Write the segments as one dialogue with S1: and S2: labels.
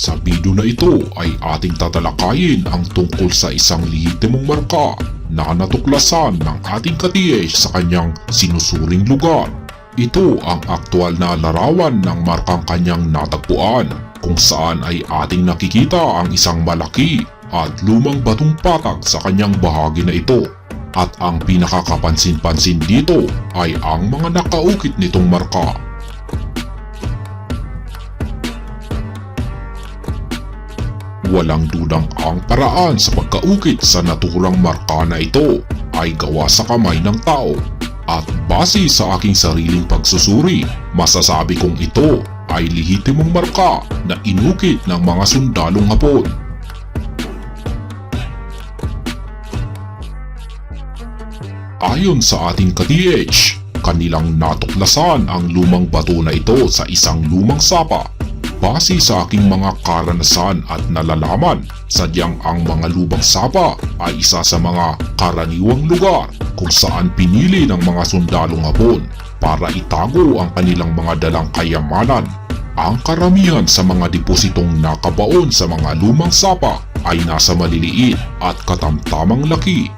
S1: Sa video na ito ay ating tatalakayin ang tungkol sa isang lehitimong marka na natuklasan ng ating ka-TH sa kanyang sinusuring lugar. Ito ang aktual na larawan ng markang kanyang natagpuan kung saan ay ating nakikita ang isang malaki at lumang batong patag sa kanyang bahagi na ito. At ang pinakakapansin-pansin dito ay ang mga nakaukit nitong marka. Walang dudang ang paraan sa pagkaukit sa naturang marka na ito ay gawa sa kamay ng tao. At base sa aking sariling pagsusuri, masasabi kong ito ay lehitimong marka na inukit ng mga sundalong hapon. Ayon sa ating ka-TH, kanilang natuklasan ang lumang bato na ito sa isang lumang sapa. Base sa aking mga karanasan at nalalaman, sadyang ang mga lubang sapa ay isa sa mga karaniwang lugar kung saan pinili ng mga sundalong hapon para itago ang kanilang mga dalang kayamanan. Ang karamihan sa mga depositong nakabaon sa mga lumang sapa ay nasa maliliit at katamtamang laki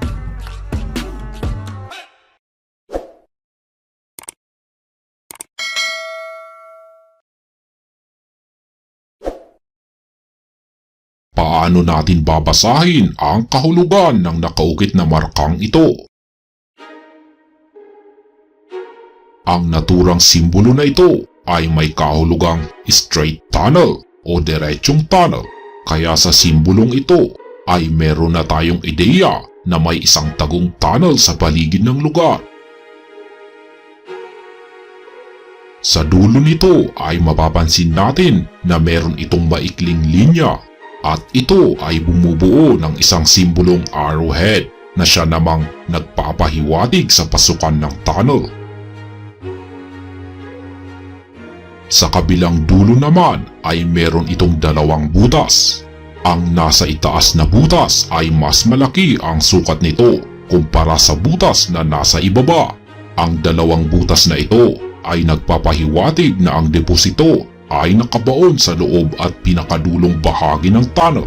S1: Paano natin babasahin ang kahulugan ng nakaukit na markang ito? Ang naturang simbolo na ito ay may kahulugang straight tunnel o diretsong tunnel. Kaya sa simbolong ito ay meron na tayong ideya na may isang tagong tunnel sa paligid ng lugar. Sa dulo nito ay mapapansin natin na meron itong maikling linya at ito ay bumubuo ng isang simbolong arrowhead na siya namang nagpapahiwatig sa pasukan ng tunnel. Sa kabilang dulo naman ay meron itong dalawang butas. Ang nasa itaas na butas ay mas malaki ang sukat nito kumpara sa butas na nasa ibaba. Ang dalawang butas na ito ay nagpapahiwatig na ang deposito ay nakabaon sa loob at pinakadulong bahagi ng tunnel.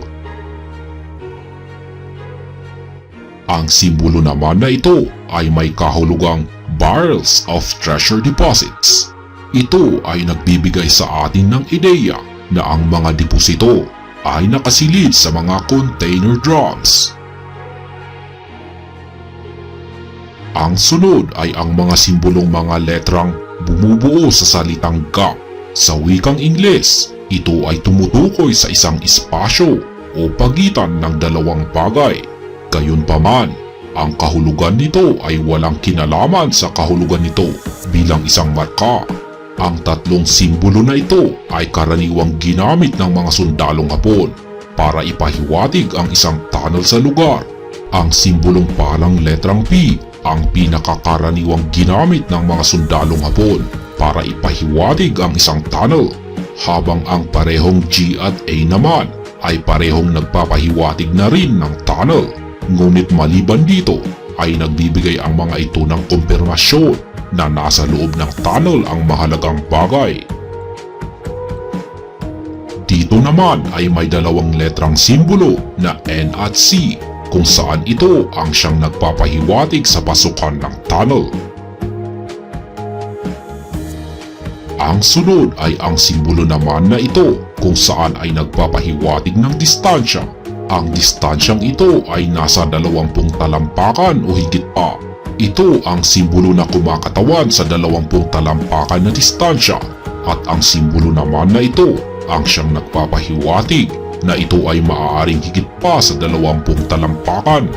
S1: Ang simbolo naman na ito ay may kahulugang barrels of treasure deposits. Ito ay nagbibigay sa atin ng ideya na ang mga deposito ay nakasilid sa mga container drums. Ang sunod ay ang mga simbolong mga letrang bumubuo sa salitang gap. Sa wikang Ingles, ito ay tumutukoy sa isang espasyo o pagitan ng dalawang bagay. Gayunpaman, ang kahulugan nito ay walang kinalaman sa kahulugan nito bilang isang marka. Ang tatlong simbolo na ito ay karaniwang ginamit ng mga sundalong hapon para ipahiwatig ang isang tunnel sa lugar. Ang simbolong palang letrang P ang pinakakaraniwang ginamit ng mga sundalong hapon para ipahiwatig ang isang tunnel habang ang parehong G at A naman ay parehong nagpapahiwatig na rin ng tunnel. Ngunit maliban dito ay nagbibigay ang mga ito ng kumpirmasyon na nasa loob ng tunnel ang mahalagang bagay. Dito naman ay may dalawang letrang simbolo na N at C kung saan ito ang siyang nagpapahiwatig sa pasukan ng tunnel. Ang sunod ay ang simbolo naman na ito kung saan ay nagpapahiwatig ng distansya. Ang distansyang ito ay nasa dalawampung talampakan o higit pa. Ito ang simbolo na kumakatawan sa dalawampung talampakan na distansya at ang simbolo naman na ito ang siyang nagpapahiwatig na ito ay maaaring higit pa sa dalawampung talampakan.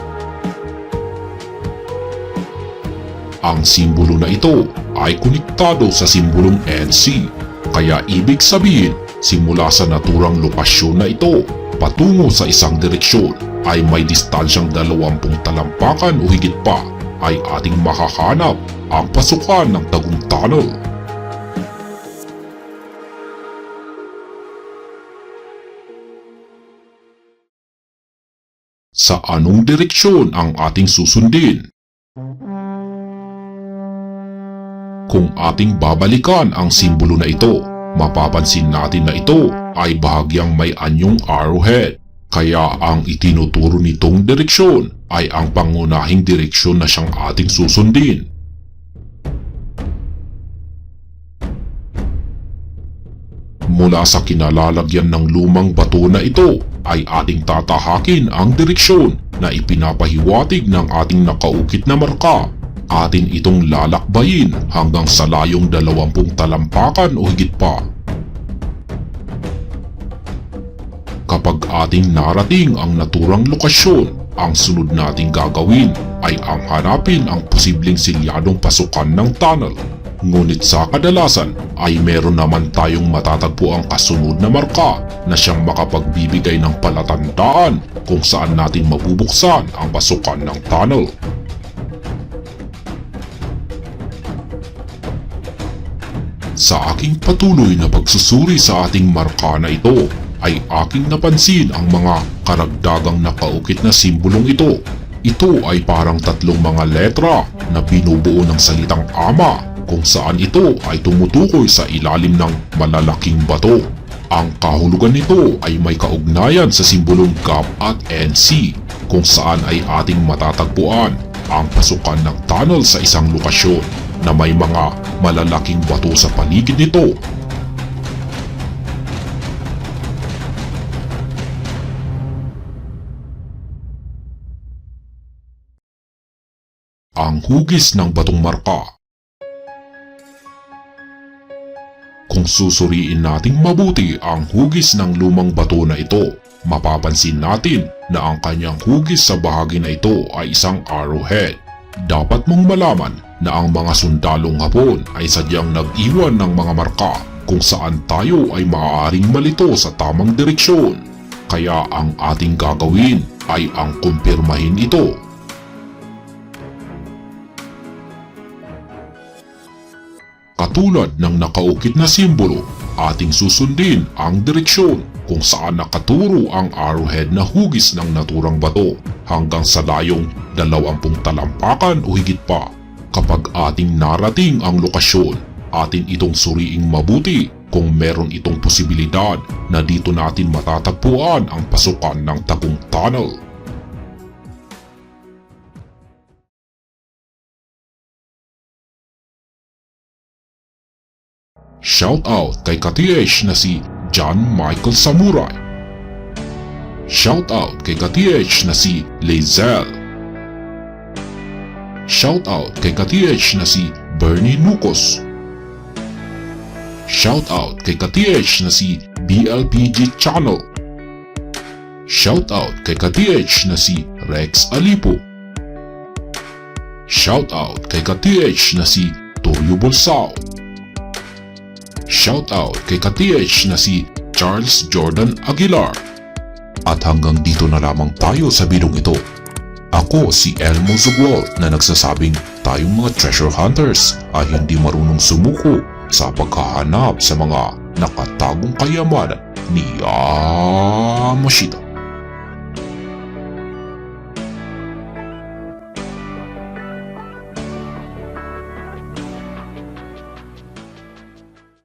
S1: Ang simbolo na ito ay konektado sa simbolong NC kaya ibig sabihin simula sa naturang lokasyon na ito patungo sa isang direksyon ay may distansyang dalawampung talampakan o higit pa ay ating makahanap ang pasukan ng tagong tunnel. Sa anong direksyon ang ating susundin? Kung ating babalikan ang simbolo na ito, mapapansin natin na ito ay bahagyang may anyong arrowhead. Kaya ang itinuturo nitong direksyon ay ang pangunahing direksyon na siyang ating susundin. Mula sa kinalalagyan ng lumang bato na ito ay ating tatahakin ang direksyon na ipinapahiwatig ng ating nakaukit na marka. Atin itong lalakbayin hanggang sa layong dalawampung talampakan o higit pa. Kapag ating narating ang naturang lokasyon, ang sunod nating gagawin ay ang hanapin ang posibleng silyadong pasukan ng tunnel. Ngunit sa kadalasan ay meron naman tayong matatagpo ang kasunod na marka na siyang makapagbibigay ng palatandaan kung saan natin mabubuksan ang pasukan ng tunnel. Sa aking patuloy na pagsusuri sa ating marka na ito ay aking napansin ang mga karagdagang nakaukit na simbolong ito. Ito ay parang tatlong mga letra na binubuo ng salitang ama kung saan ito ay tumutukoy sa ilalim ng malalaking bato. Ang kahulugan nito ay may kaugnayan sa simbolong GAP at NC kung saan ay ating matatagpuan ang pasukan ng tunnel sa isang lokasyon na may mga malalaking bato sa paligid nito ang hugis ng batong marka. Kung susuriin nating mabuti ang hugis ng lumang bato na ito, mapapansin natin na ang kanyang hugis sa bahagi na ito ay isang arrowhead. Dapat mong malaman na ang mga sundalong hapon ay sadyang nag-iwan ng mga marka kung saan tayo ay maaaring malito sa tamang direksyon. Kaya ang ating gagawin ay ang kumpirmahin ito Katulad ng nakaukit na simbolo, ating susundin ang direksyon kung saan nakaturo ang arrowhead na hugis ng naturang bato hanggang sa layong dalawampung talampakan o higit pa. Kapag ating narating ang lokasyon, atin itong suriing mabuti kung meron itong posibilidad na dito natin matatagpuan ang pasukan ng tagong tunnel. Shoutout kay ka-TH na si John Michael Samurai. Shoutout kay ka-TH na si Lazel. Shoutout kay ka-TH na si Bernie Lucas. Shoutout kay ka-TH na si BLPG Channel. Shoutout kay ka-TH na si Rex Alipo. Shoutout kay ka-TH na si Toyo Bolsao. Shoutout kay ka-TH na si Charles Jordan Aguilar. At hanggang dito na lamang tayo sa bidong ito. Ako si Elmo Zugwal na nagsasabing tayong mga treasure hunters ay hindi marunong sumuko sa paghahanap sa mga nakatagong kayamanan ni Yamashita.